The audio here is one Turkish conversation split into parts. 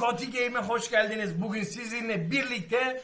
Shotty Game'e hoş geldiniz. Bugün sizinle birlikte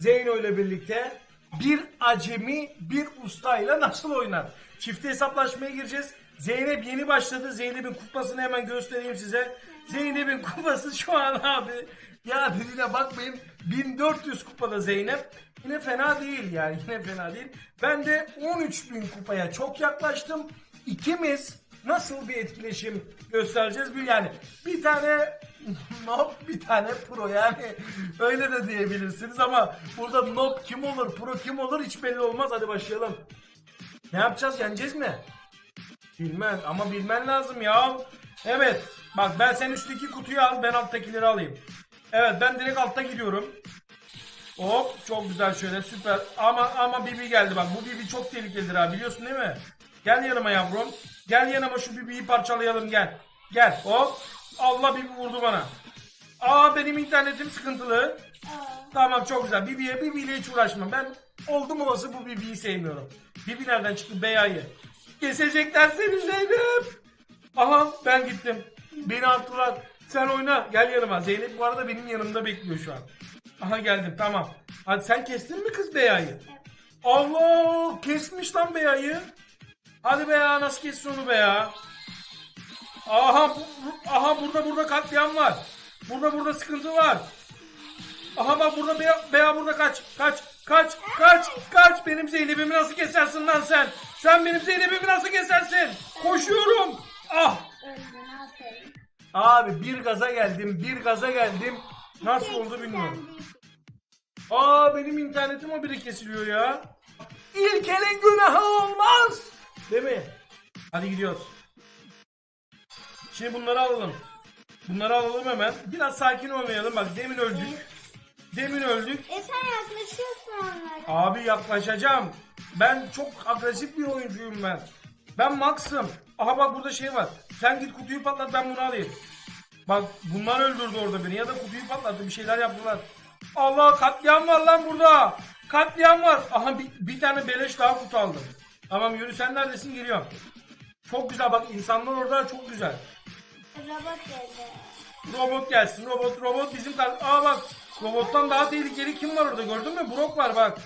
Zeyno ile birlikte bir acemi bir ustayla nasıl oynar? Çifte hesaplaşmaya gireceğiz. Zeynep yeni başladı. Zeynep'in kupasını hemen göstereyim size. Zeynep'in kupası şu an abi. Ya dediğine bakmayın 1400 kupada Zeynep. Yine fena değil yani yine fena değil. Ben de 13.000 kupaya çok yaklaştım. İkimiz nasıl bir etkileşim göstereceğiz bir yani bir tane Nob bir tane pro yani öyle de diyebilirsiniz ama burada Nob kim olur pro kim olur hiç belli olmaz hadi başlayalım. Ne yapacağız yeneceğiz mi? Bilmem ama bilmen lazım ya. Evet bak ben sen üstteki kutuyu al ben alttakileri alayım. Evet ben direkt altta gidiyorum. Hop çok güzel şöyle süper. Ama ama Bibi geldi bak. Bu Bibi çok tehlikelidir ha biliyorsun değil mi? Gel yanıma yavrum. Gel yanıma şu Bibi'yi parçalayalım gel. Gel hop. Allah Bibi vurdu bana. Aa benim internetim sıkıntılı. Tamam çok güzel. Bibi'ye Bibi'yle hiç uğraşmam. Ben oldum olası bu Bibi'yi sevmiyorum. Bibi nereden çıktı? Beyayı. Kesecekler seni Zeynep. Aha ben gittim. Beni attılar. Sen oyna. Gel yanıma. Zeynep bu arada benim yanımda bekliyor şu an. Aha geldim tamam. Hadi sen kestin mi kız Beya'yı? Allah kesmiş lan Beya'yı. Hadi Beya nasıl kessin onu Beya? Aha bu- bu- aha burada burada katliam var. Burada burada sıkıntı var. Aha bak burada Beya, Beya burada kaç. Kaç. Kaç. Kaç. Kaç. Benim Zeynep'imi nasıl kesersin lan sen? Sen benim Zeynep'imi nasıl kesersin? Koşuyorum. Ah. Abi bir gaza geldim. Bir gaza geldim. Nasıl oldu bilmiyorum. Aa benim internetim o biri kesiliyor ya. İlkelin günahı olmaz. Değil mi? Hadi gidiyoruz. Şimdi bunları alalım. Bunları alalım hemen. Biraz sakin olmayalım. Bak demin öldük. Demin öldük. E sen yaklaşıyorsun onlara. Abi yaklaşacağım. Ben çok agresif bir oyuncuyum ben. Ben Max'ım. Aha bak burada şey var. Sen git kutuyu patlat ben bunu alayım. Bak bunlar öldürdü orada beni ya da kutuyu patlattı bir şeyler yaptılar. Allah katliam var lan burada. Katliam var. Aha bir, bir tane beleş daha kutu aldım. Tamam yürü sen neredesin geliyorum. Çok güzel bak insanlar orada çok güzel. Robot geldi. Robot gelsin robot robot bizim kar- Aa bak robottan daha tehlikeli kim var orada gördün mü? Brock var bak.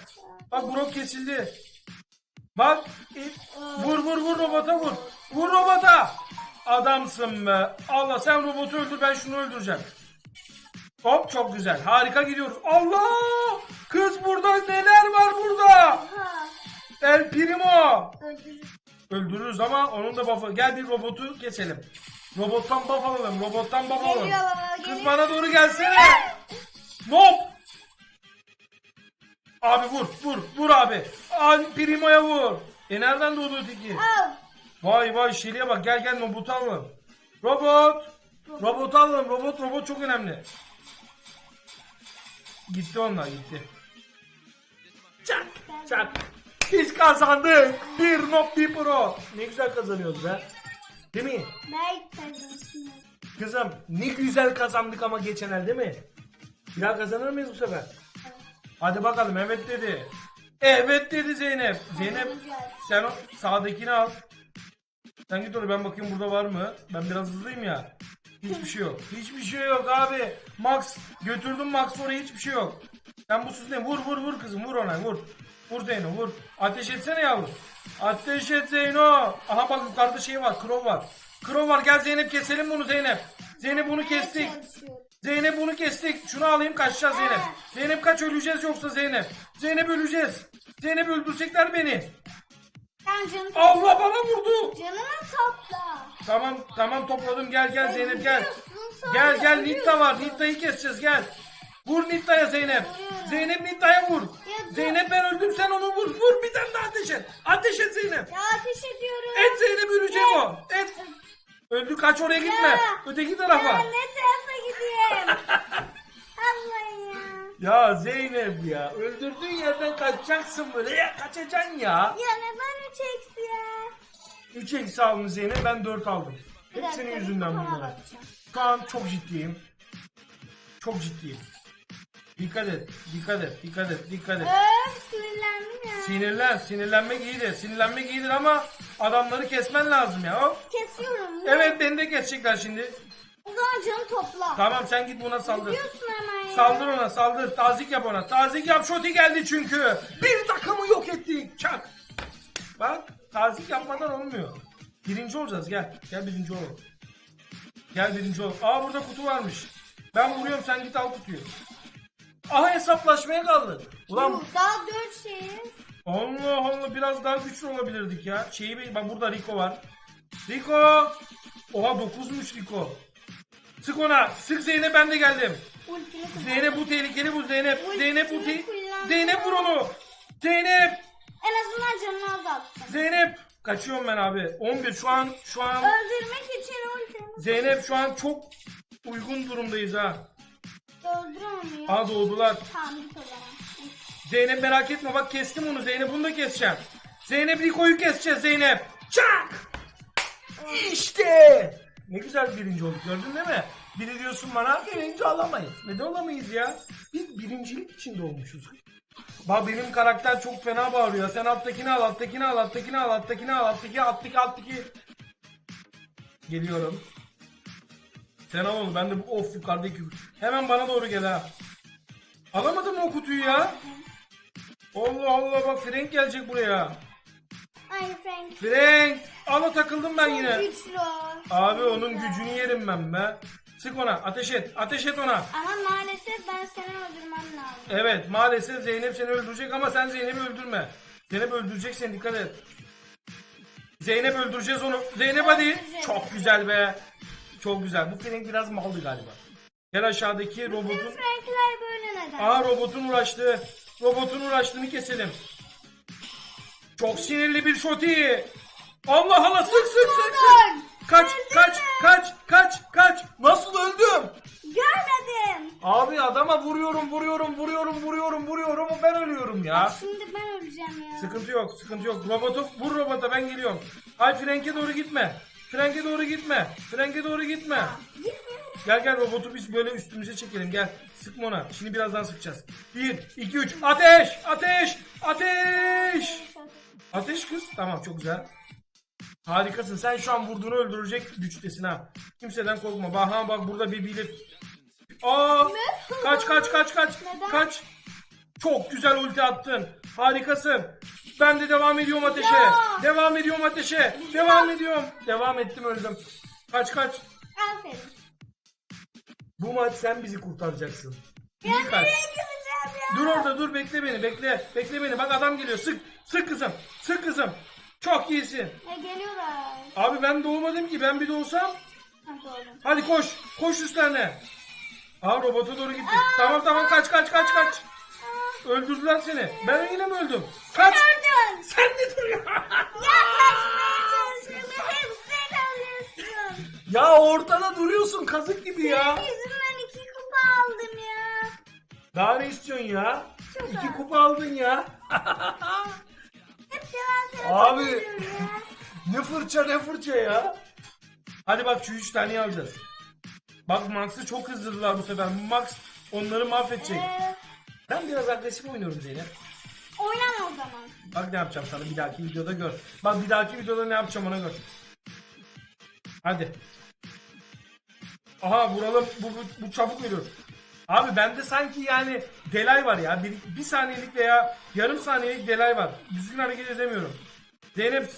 Bak Brock kesildi. Bak e, vur vur vur robota vur. Vur robota. Adamsın be. Allah sen robotu öldür ben şunu öldüreceğim. Hop çok güzel. Harika gidiyoruz. Allah! Kız burada neler var burada? El Primo. Öldürür. Öldürürüz ama onun da buff'ı. Gel bir robotu keselim. Robottan buff alalım. Robottan buff alalım. Geliyor baba, Kız geliyor. bana doğru gelsene. Nop. Abi vur vur vur abi. Abi Primo'ya vur. E nereden doğdu öteki? Al. Vay vay Şeli'ye bak gel gel robotu alalım. Robot. Robot alalım. Robot robot çok önemli. Gitti onlar gitti. Çak çak. Biz kazandık. Bir not bir pro. Ne güzel kazanıyoruz be. Değil mi? Belki kazansın. Kızım ne güzel kazandık ama geçen el değil mi? Bir daha kazanır mıyız bu sefer? Hadi bakalım evet dedi. Evet dedi Zeynep. Zeynep sen o sağdakini al. Sen git oraya ben bakayım burada var mı? Ben biraz hızlıyım ya. Hiçbir şey yok. Hiçbir şey yok abi. Max götürdüm Max oraya hiçbir şey yok. Sen bu sus ne? Vur vur vur kızım vur ona vur. Vur Zeyno vur. Ateş etsene yavrum. Ateş et Zeyno. Aha bak yukarıda şey var. Krov var. Krov var. Gel Zeynep keselim bunu Zeynep. Zeynep bunu kestik. Zeynep bunu kestik. Şunu alayım kaçacağız Zeynep. Zeynep kaç öleceğiz yoksa Zeynep. Zeynep öleceğiz. Zeynep öldürecekler beni. Sen canım, Allah bana vurdu. canını topla. Tamam tamam topladım gel gel Zeynep gel. Gel gel. Nitta var. Nitta'yı keseceğiz gel. Vur Nitta'ya Zeynep. Vuruyorum. Zeynep Nitta'ya vur. Zeynep ben öldüm sen onu vur. Vur bir tane daha ateş et. Ateş et Zeynep. Ya ateş ediyorum. Et Zeynep ölecek o. Et. Öldü kaç oraya gitme. Ya. Öteki tarafa. Ya ne tarafa gideyim? Allah'ım ya. Ya Zeynep ya öldürdüğün yerden kaçacaksın böyle ya kaçacaksın ya. Ya neden üç eksi ya? 3 eksi aldın Zeynep ben 4 aldım. Hep senin yüzünden bunlara. Şu an çok ciddiyim. Çok ciddiyim. Dikkat et, dikkat et, dikkat et, dikkat et. Öf sinirlendim ya. Sinirlen, sinirlenmek iyidir. Sinirlenmek iyidir ama adamları kesmen lazım ya. Hop. Kesiyorum. Evet beni de kesecekler şimdi. O zaman canı topla. Tamam sen git buna saldır. Biliyorsun hemen ya. Saldır ona saldır. Tazik yap ona. Tazik yap. Şoti geldi çünkü. Bir takımı yok ettik. Çak. Bak tazik yapmadan olmuyor. Birinci olacağız gel. Gel birinci olalım. Gel birinci ol. Aa burada kutu varmış. Ben vuruyorum sen git al kutuyu. Aha hesaplaşmaya kaldı. Ulan Daha dört şeyiz. Allah Allah biraz daha güçlü olabilirdik ya. Şeyi bir- bak burada Rico var. Rico. Oha 9'muş Rico. Sık ona. Sık Zeynep ben de geldim. Ultini kullan. Zeynep bu tehlikeli bu Zeynep. Uy, Zeynep bu te-. Zeynep vur onu. Zeynep. En azından canını azalttım. Zeynep. Kaçıyorum ben abi. 11 şu an şu an Öldürmek için ultimi. Zeynep şu an çok uygun durumdayız ha. Öldüremiyor. Aa zaman. Zeynep merak etme bak kestim onu Zeynep bunu da keseceğim. Zeynep Rico'yu keseceğiz Zeynep. Çak! İşte! Ne güzel birinci olduk gördün değil mi? Biri diyorsun bana birinci olamayız. Neden olamayız ya? Biz birincilik içinde olmuşuz. Bak benim karakter çok fena bağırıyor. Sen alttakini al, alttakini al, alttakini al, alttakini al, alttaki, alttaki, alttaki. Geliyorum. Sen al. Ben de bu of yukarıdaki. Hemen bana doğru gel ha. Alamadım o kutuyu ya. Allah Allah bak Frank gelecek buraya. Ay Frank. Frank! Ala takıldım ben yine. güçlü. Abi onun gücünü yerim ben be. Sık ona ateş et. Ateş et ona. Ama maalesef ben seni öldürmem lazım. Evet maalesef Zeynep seni öldürecek ama sen Zeynep'i öldürme. Zeynep öldürecek seni dikkat et. Zeynep öldüreceğiz onu. Zeynep hadi. Çok güzel be. Çok güzel. Bu Frank biraz maldı galiba. Gel aşağıdaki robotun. Frankler böyle neden? Aha robotun uğraştığı. Robotun uğraştığını keselim. Çok sinirli bir şoti. Allah Allah sık sık sık sık. Kaç kaç kaç kaç kaç. Nasıl öldüm? Görmedim. Abi adama vuruyorum vuruyorum vuruyorum vuruyorum vuruyorum ben ölüyorum ya. Şimdi ben öleceğim ya. Sıkıntı yok sıkıntı yok. Robotu vur robota ben geliyorum. Ay Frank'e doğru gitme. Frank'e doğru gitme. Frank'e doğru gitme. Gel gel robotu biz böyle üstümüze çekelim gel. Sıkma ona. Şimdi birazdan sıkacağız. 1, 2, 3. Ateş! Ateş! Ateş! Ateş kız. Tamam çok güzel. Harikasın. Sen şu an vurduğunu öldürecek güçtesin ha. Kimseden korkma. Bak ha bak burada bir bilir. Aa! Kaç kaç kaç kaç. Neden? Kaç. Çok güzel ulti attın. Harikasın. Ben de devam ediyorum ateşe. Ya. Devam ediyorum ateşe. Devam ediyorum. Devam ettim öldüm. Kaç kaç. Aferin. Bu maç sen bizi kurtaracaksın. İyi Ya kaç. nereye gideceğim ya? Dur orada dur bekle beni bekle. Bekle beni bak adam geliyor sık. Sık kızım. Sık kızım. Çok iyisin. Ya geliyorlar. Abi ben doğmadım ki ben bir doğsam. Doğru. Hadi koş. Koş üstlerine. Aa robota doğru gittik. Tamam tamam kaç kaç kaç kaç. Öldürdüler seni. Ben yine mi öldüm? Kaç. gördün. Sen ne duruyorsun? Ya kaçmaya çalışıyorum. Hep sen alıyorsun. ya ortada duruyorsun kazık gibi ya. Yüzümden iki kupa aldım ya. Daha ne istiyorsun ya? Çok İki az. kupa aldın ya. Hep yalan Abi. ya. Ne fırça ne fırça ya. Hadi bak şu üç taneyi alacağız. Bak Max'ı çok hızlıdılar bu sefer. Max onları mahvedecek. Ee, Ben biraz agresif oynuyorum Zeynep. oynama o zaman. Bak ne yapacağım sana bir dahaki videoda gör. Bak bir dahaki videoda ne yapacağım ona gör. Hadi. Aha vuralım. Bu, bu, bu çabuk veriyor. Abi bende sanki yani delay var ya. Bir, bir saniyelik veya yarım saniyelik delay var. Düzgün hareket edemiyorum. Zeynep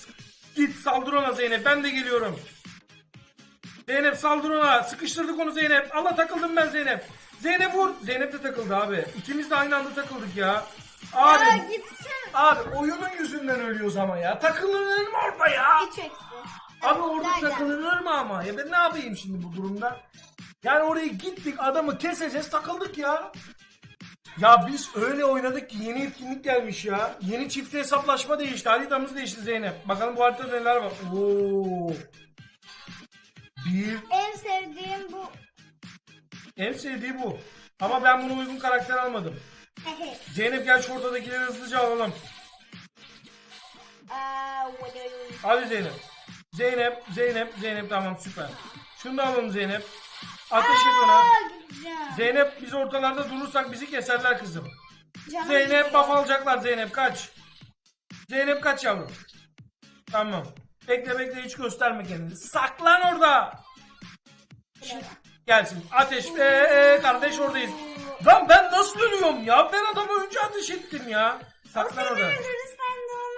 git saldır ona Zeynep. Ben de geliyorum. Zeynep saldır ona. Sıkıştırdık onu Zeynep. Allah takıldım ben Zeynep. Zeynep vur. Zeynep de takıldı abi. İkimiz de aynı anda takıldık ya. Abi. Ya gitsin. Abi oyunun yüzünden ölüyoruz ama ya. Takılınır mı orada ya? Hiç eksi. Abi orada takılınır mı ama? Ya ben ne yapayım şimdi bu durumda? Yani oraya gittik adamı keseceğiz takıldık ya. Ya biz öyle oynadık ki yeni etkinlik gelmiş ya. Yeni çift hesaplaşma değişti. Haritamız değişti Zeynep. Bakalım bu haritada neler var. Oo. Bir. En sevdiğim bu. En sevdiği bu. Ama ben buna uygun karakter almadım. Zeynep gel şu ortadakileri hızlıca alalım. Hadi Zeynep. Zeynep, Zeynep, Zeynep tamam süper. Şunu da alalım Zeynep. Ateş et ona. Zeynep biz ortalarda durursak bizi keserler kızım. Canım Zeynep baf alacaklar Zeynep kaç. Zeynep kaç yavrum. Tamam. Bekle bekle hiç gösterme kendini. Saklan orada. Şimdi, Gelsin. Ateş be kardeş oradayız. Lan ben nasıl ölüyorum ya? Ben adamı önce ateş ettim ya. Saklan orada.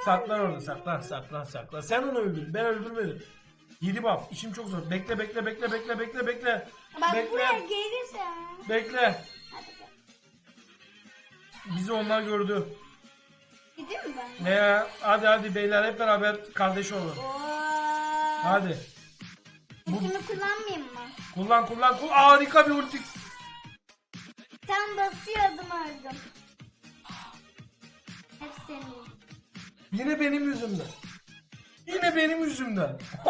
Saklan orada saklan saklan saklan. Sen onu öldür. Ben öldürmedim. Yedi buff. İşim çok zor. Bekle bekle bekle bekle bekle bekle. Bak bekle. buraya gelirsen. Bekle. Bizi onlar gördü. Gideyim mi ben? Ne ya? Hadi hadi beyler hep beraber kardeş olun. Oo. Hadi. Ultimi kullanmayayım mı? Kullan kullan kullan. Harika bir ulti. Tam basıyordum öldüm. Hep senin. Yine benim yüzümden. Yine benim yüzümden.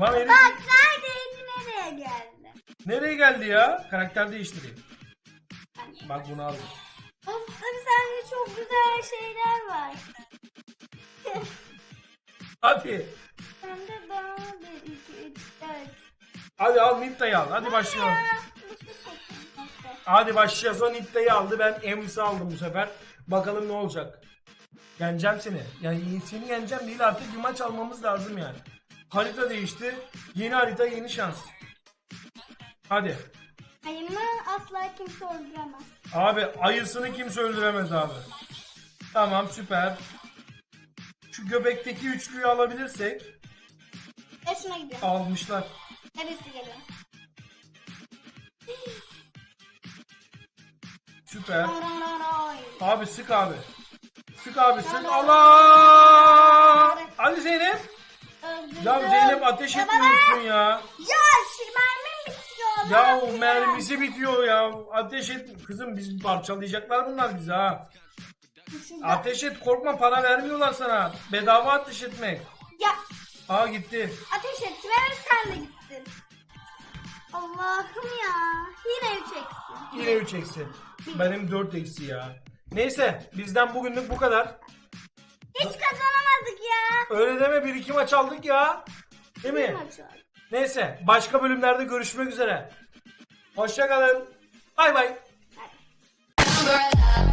Lan herif Bak neredeydi nereye geldi? nereye geldi ya? Karakter değiştireyim. Bak bunu aldım. Of tabii sende çok güzel şeyler var. Hadi. Hadi al Nitta'yı al. Hadi başlayalım. Hadi başlayacağız. O Nitta'yı aldı. Ben Ems'i aldım bu sefer. Bakalım ne olacak. Yeneceğim seni. Yani seni yeneceğim değil artık bir maç almamız lazım yani. Harita değişti. Yeni harita yeni şans. Hadi. Ayımı asla kimse öldüremez. Abi ayısını kimse öldüremez abi. Tamam süper. Şu göbekteki üçlüyü alabilirsek. Şuna gidiyor. Almışlar. Neresi geliyor? Süper. Abi sık abi. Sık abi sık. Allah! Hadi Zeynep. Ya Zeynep ateş Ya etmiyorsun ya. Ya şu mermim bitiyor. Ya mermisi bitiyor ya. Ateş et. Kızım biz parçalayacaklar bunlar bizi ha. Şurada. Ateş et korkma para vermiyorlar sana. Bedava ateş etmek. Ya Aa gitti. ateş et ve sen de gittin. Allah'ım ya. Yine üç eksi. Yine 3 eksi. Benim 4 eksi ya. Neyse bizden bugünlük bu kadar. Hiç kazanamadık ya. Öyle deme bir iki maç aldık ya. Değil mi? Neyse başka bölümlerde görüşmek üzere. Hoşçakalın. Bay bay. Umbrella.